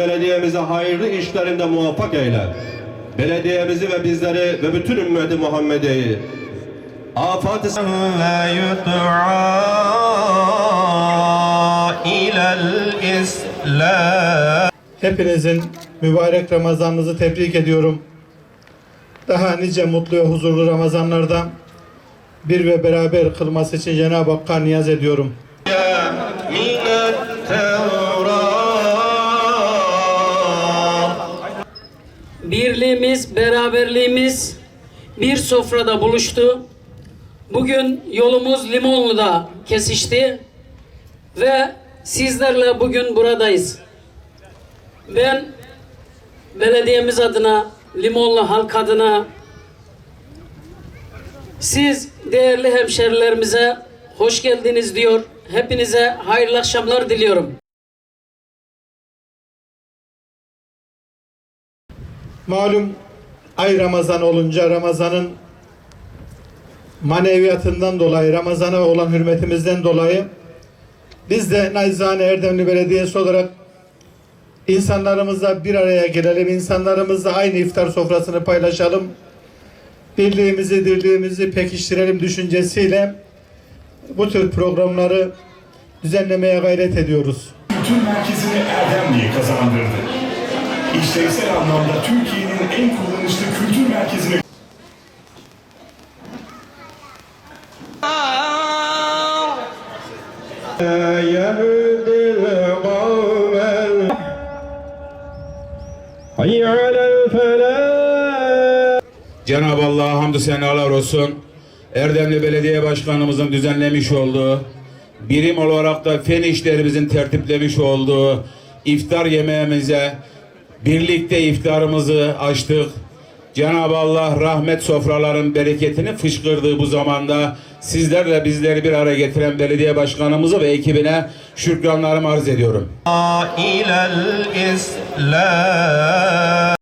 belediyemizi hayırlı işlerinde muvaffak eyle. Belediyemizi ve bizleri ve bütün ümmeti Muhammed'i afat-ı Hepinizin mübarek Ramazanınızı tebrik ediyorum. Daha nice mutlu ve huzurlu Ramazanlardan bir ve beraber kılması için Cenab-ı Hakk'a niyaz ediyorum. Birliğimiz, beraberliğimiz bir sofrada buluştu. Bugün yolumuz Limonlu'da kesişti ve sizlerle bugün buradayız. Ben belediyemiz adına, Limonlu halk adına siz değerli hemşerilerimize hoş geldiniz diyor. Hepinize hayırlı akşamlar diliyorum. Malum ay Ramazan olunca Ramazan'ın maneviyatından dolayı, Ramazan'a olan hürmetimizden dolayı biz de Nacizane Erdemli Belediyesi olarak insanlarımızla bir araya gelelim, insanlarımızla aynı iftar sofrasını paylaşalım. Birliğimizi, dirliğimizi pekiştirelim düşüncesiyle bu tür programları düzenlemeye gayret ediyoruz. kültür merkezini Erdemli'ye kazandırdı. İşlevsel anlamda Türkiye'nin en kullanışlı kültür merkezine Cenab-ı Allah'a hamdü senalar olsun. Erdemli Belediye Başkanımızın düzenlemiş olduğu, birim olarak da fen işlerimizin tertiplemiş olduğu iftar yemeğimize Birlikte iftarımızı açtık. Cenab-ı Allah rahmet sofraların bereketini fışkırdığı bu zamanda sizlerle bizleri bir araya getiren belediye başkanımızı ve ekibine şükranlarımı arz ediyorum.